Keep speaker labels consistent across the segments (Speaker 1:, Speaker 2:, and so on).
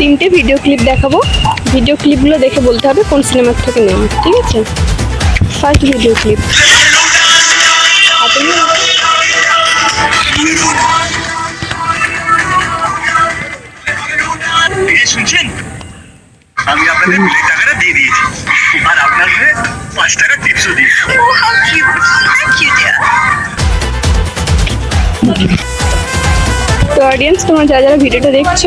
Speaker 1: তিনটে video clip দেখাবো। Video ক্লিপগুলো দেখে বলতে হবে কোন সিনেমার থেকে নেওয়া ঠিক আছে? ফার্স্ট ভিডিও ক্লিপ
Speaker 2: শুনছেন? আমি আপনাদের বিলের টাকাটা দিয়ে দিয়েছি। আর আপনার পাঁচ টাকা টিপসও দিয়েছি।
Speaker 1: তো অডিয়েন্স তোমার যারা যারা ভিডিওটা দেখছ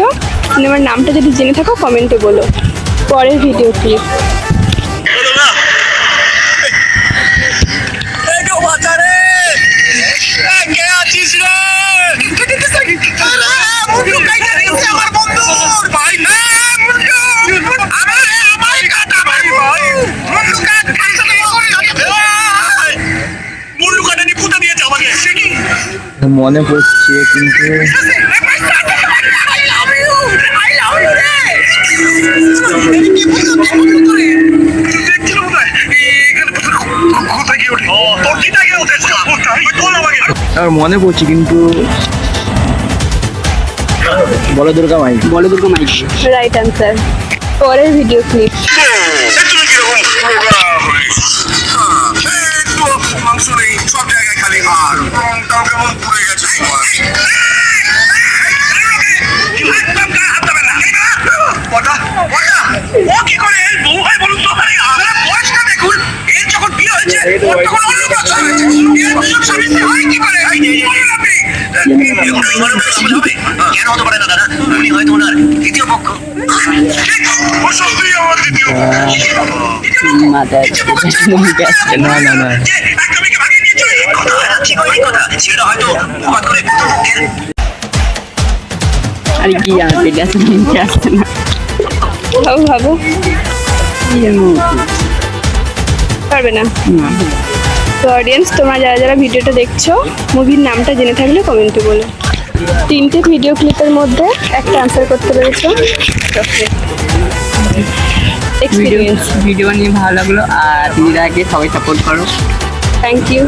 Speaker 1: সিনেমার নামটা যদি জেনে থাকো কমেন্টে বলো। পরের ভিডিও ক্লিপ
Speaker 2: কে আছিস রে
Speaker 3: আর মনে পড়ছে কিন্তু বলো দুর্গা মাই বলো দুর্গা মাই
Speaker 1: রাইট অ্যান্সার পরের ভিডিও ক্লিপ?
Speaker 2: হ্যাঁ, মাংস নেই, সব জায়গায় খালি কেমন পুড়ে গেছে ও কি করে এই বউ হয় বলুন তো? আরে আপনারা বয়সটা দেখুন। এর যখন বিয়ে হয়েছে, তখন কেন হতে পারে না, দাদা? উনি হয়তো ওনার দ্বিতীয় পক্ষ। হয় না
Speaker 1: ভাবো পারবে
Speaker 4: না
Speaker 1: তো অডিয়েন্স তোমরা যারা যারা ভিডিওটা দেখছ মুভির নামটা জেনে থাকলে কমেন্টে বলো। তিনটে ভিডিও ক্লিপের মধ্যে একটা আনসার করতে পেরেছ।
Speaker 4: ভিডিও
Speaker 1: এক্সপিরিয়েন্স
Speaker 4: ভিডিও নিয়ে ভালো লাগল আর দিদিদাকে সবাই সাপোর্ট করো।
Speaker 1: Thank you